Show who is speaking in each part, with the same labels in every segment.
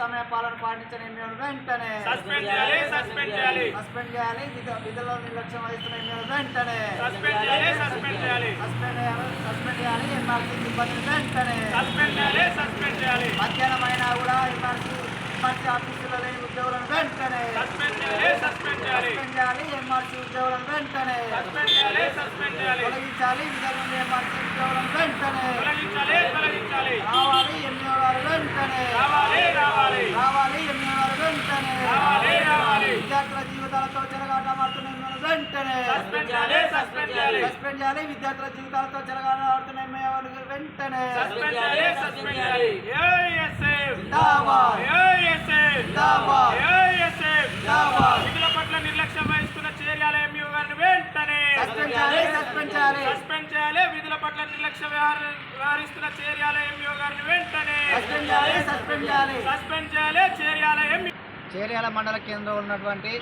Speaker 1: సమయ పాలన పాటించని ఎమ్మెల్యేలను వెంటనే.
Speaker 2: సస్పెండ్ చేయాలి సస్పెండ్ చేయాలి.
Speaker 1: సస్పెండ్ చేయాలి విధ- విధుల్లో నిర్లక్ష్యం వహిస్తున్న ఎమ్మెల్యేలను వెంటనే.
Speaker 2: సస్పెండ్ చేయాలి సస్పెండ్ చేయాలి.
Speaker 1: సస్పెండ్ చేయాలి సస్పెండ్ చేయాలి ఎంఆర్సీ సిబ్బందిని వెంటనే.
Speaker 2: సస్పెండ్ చేయాలి సస్పెండ్ చేయాలి.
Speaker 1: మధ్యాహ్నం అయినా కూడా ఎంఆర్సీ ఎంఆర్సీ ఆఫీసులో లేని ఉద్యోగులను వెంటనే
Speaker 2: సస్పెండ్ చేయాలి సస్పెండ్ చేయాలి
Speaker 1: సస్పెండ్ చేయాలి ఎంఆర్సీ ఉద్యోగులను వెంటనే
Speaker 2: సస్పెండ్ చేయాలి సస్పెండ్ చేయాలి
Speaker 1: తొలగించాలి విధుల నుండి ఎంఆర్సీ ఉద్యోగులను వెంటనే
Speaker 2: తొలగించాలి తొలగించాలి
Speaker 1: రావాలి ఎంఈఓ గారు వెంటనే
Speaker 2: రావాలి రావాలి
Speaker 1: రావాలి ఎంఈఓ గారు వెంటనే
Speaker 2: రావాలి రావాలి
Speaker 1: విద్యార్థుల జీవితాలతో చెలగాటమాడుతున్న ఎమ్మెల్యేలను వెంటనే
Speaker 2: సస్పెండ్ చేయాలి సస్పెండ్ చేయాలి.
Speaker 1: సస్పెండ్ చేయాలి. విద్యార్థుల జీవితాలతో చెలగాటమాడుతున్న ఎమ్మెల్యేలను వెంటనే
Speaker 2: సస్పెండ్ చేయాలి సస్పెండ్ చేయాలి. ఏఎస్ఎఫ్
Speaker 1: జిందాబాద్.
Speaker 2: ఏఎస్ఎఫ్
Speaker 1: జిందాబాద్.
Speaker 2: ఏఎస్ఎఫ్
Speaker 1: జిందాబాద్.
Speaker 2: విధుల పట్ల నిర్లక్ష్యం వహిస్తున్న చర్యల ఎంయూ గారిని వెంటనే
Speaker 1: సస్పెండ్ చేయాలి సస్పెండ్ చేయాలి.
Speaker 2: సస్పెండ్ చేయాలి. విధుల పట్ల నిర్లక్ష్య వ్యవహార- వ్యవహరిస్తున్న చర్యల ఎంయూ గారిని వెంటనే
Speaker 1: సస్పెండ్ చేయాలి సస్పెండ్ చేయాలి.
Speaker 2: సస్పెండ్ చేయాలి. చర్యల ఎంయూ
Speaker 1: చేర్యాల మండల కేంద్రంలో ఉన్నటువంటి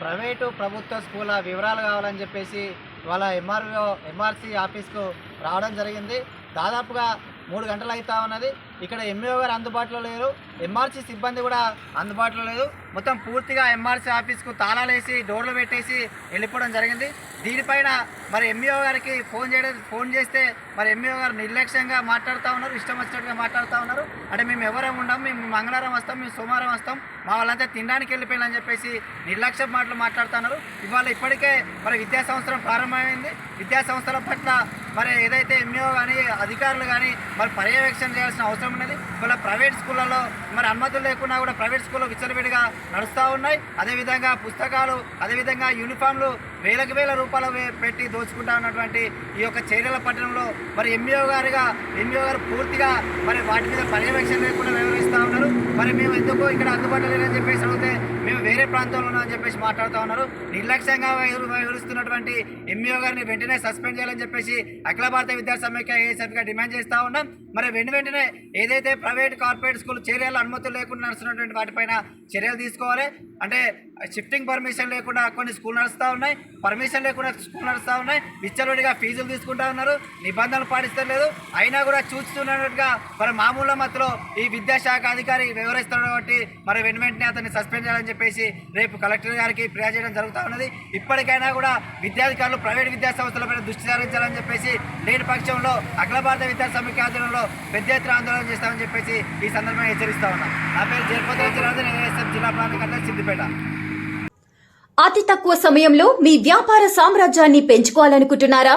Speaker 1: ప్రైవేటు ప్రభుత్వ స్కూళ్ళ వివరాలు కావాలని చెప్పేసి వాళ్ళ ఎంఆర్ఓ ఎంఆర్సీ ఆఫీస్కు రావడం జరిగింది. దాదాపుగా మూడు గంటలు అవుతా ఉన్నది. ఇక్కడ ఎంఈఓ గారు అందుబాటులో లేరు. ఎంఆర్సీ సిబ్బంది కూడా అందుబాటులో లేదు. మొత్తం పూర్తిగా ఎంఆర్సీ ఆఫీస్కు తాళాలు వేసి డోర్లు పెట్టేసి వెళ్ళిపోవడం జరిగింది. దీనిపైన మరి ఎంఈఓ గారికి ఫోన్ చేయడం ఫోన్ చేస్తే మరి ఎంఈఓ గారు నిర్లక్ష్యంగా మాట్లాడుతూ ఉన్నారు ఇష్టం వచ్చినట్టుగా మాట్లాడుతూ ఉన్నారు. అంటే మేము ఎవరం ఉండం మేము మంగళవారం వస్తాం మేము సోమవారం వస్తాం. మా వాళ్ళంతా తినడానికి వెళ్ళిపోయాలని చెప్పేసి నిర్లక్ష్య మాటలు మాట్లాడుతున్నారు ఇవాళ ఇప్పటికే మరి విద్యా సంవత్సరం ప్రారంభమైంది. విద్యా సంవత్సరం పట్ల మరి ఏదైతే ఎంఈఓ కానీ అధికారులు కానీ మరి పర్యవేక్షణ చేయాల్సిన అవసరం ఉన్నది. మళ్ళీ ప్రైవేట్ స్కూళ్ళలో మరి అనుమతులు లేకుండా కూడా ప్రైవేట్ స్కూల్లో విచ్చలవిడిగా నడుస్తూ ఉన్నాయి. అదేవిధంగా పుస్తకాలు అదేవిధంగా యూనిఫామ్లు వేలకు వేల రూపాయలు పెట్టి దోచుకుంటా ఉన్నటువంటి ఈ యొక్క చర్యల పట్టణంలో మరి ఎంఈఓ గారుగా ఎంఈఓ గారు పూర్తిగా మరి వాటి మీద పర్యవేక్షణ లేకుండా వ్యవహరిస్తూ ఉన్నారు. మరి మేము ఎందుకు ఇక్కడ అందుబాటులో లేదని చెప్పేసి అడిగితే ప్రాంతంలో ఉన్నామని చెప్పేసి మాట్లాడుతూ ఉన్నారు. నిర్లక్ష్యంగా వ్యవహరి- వ్యవహరిస్తున్నటువంటి ఎంఈఓ గారిని వెంటనే సస్పెండ్ చేయాలని చెప్పేసి అఖిల భారత విద్యార్థి సమైక్య ఏఎస్ఎఫ్గా డిమాండ్ చేస్తూ ఉన్నాం. మరి వెంట వెంటనే ఏదైతే ప్రైవేట్ కార్పొరేట్ స్కూల్ చర్యలు అనుమతులు లేకుండా నడుస్తున్నటువంటి వాటిపైన చర్యలు తీసుకోవాలి. అంటే షిఫ్టింగ్ పర్మిషన్ లేకుండా కొన్ని స్కూల్ నడుస్తూ ఉన్నాయి. పర్మిషన్ లేకుండా స్కూల్ నడుస్తూ ఉన్నాయి. విచ్చలవిడిగా ఫీజులు తీసుకుంటా ఉన్నారు. నిబంధనలు పాటిస్తలేదు. అయినా కూడా చూస్తున్నట్టుగా మరి మామూలు మత్తులో ఈ విద్యాశాఖ అధికారి వ్యవహరిస్తున్నాడు కాబట్టి మరి వెను వెంటనే అతన్ని సస్పెండ్ చేయాలని చెప్పేసి రేపు కలెక్టర్ గారికి ఫిర్యాదు చేయడం జరుగుతూ ఉన్నది. ఇప్పటికైనా కూడా విద్యాధికారులు ప్రైవేట్ విద్యాసంస్థలపై దృష్టి సారించాలని చెప్పేసి లేని పక్షంలో అఖిల భారత విద్యా సమితి ఆధ్వర్యంలో పెద్ద ఎత్తున ఆందోళన చేస్తామని చెప్పేసి ఈ సందర్భంగా హెచ్చరిస్తా ఉన్నాం. నా పేరు జయపతి జనార్దన్ ఏఎస్ఎఫ్ జిల్లా ప్రాంతం కన్నా సిద్దిపేట.
Speaker 3: అతి తక్కువ సమయంలో మీ వ్యాపార సామ్రాజ్యాన్ని పెంచుకోవాలనుకుంటున్నారా?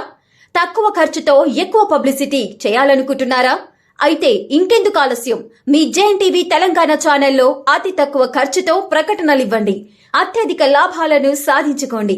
Speaker 3: తక్కువ ఖర్చుతో ఎక్కువ పబ్లిసిటీ చేయాలనుకుంటున్నారా? అయితే ఇంకెందుకు ఆలస్యం. మీ జేఎన్టీవీ తెలంగాణ ఛానల్లో అతి తక్కువ ఖర్చుతో ప్రకటనలు ఇవ్వండి. అత్యధిక లాభాలను సాధించుకోండి.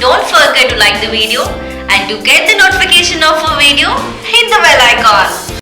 Speaker 4: Don't forget to like the video and to get the notification of a video, hit the bell icon.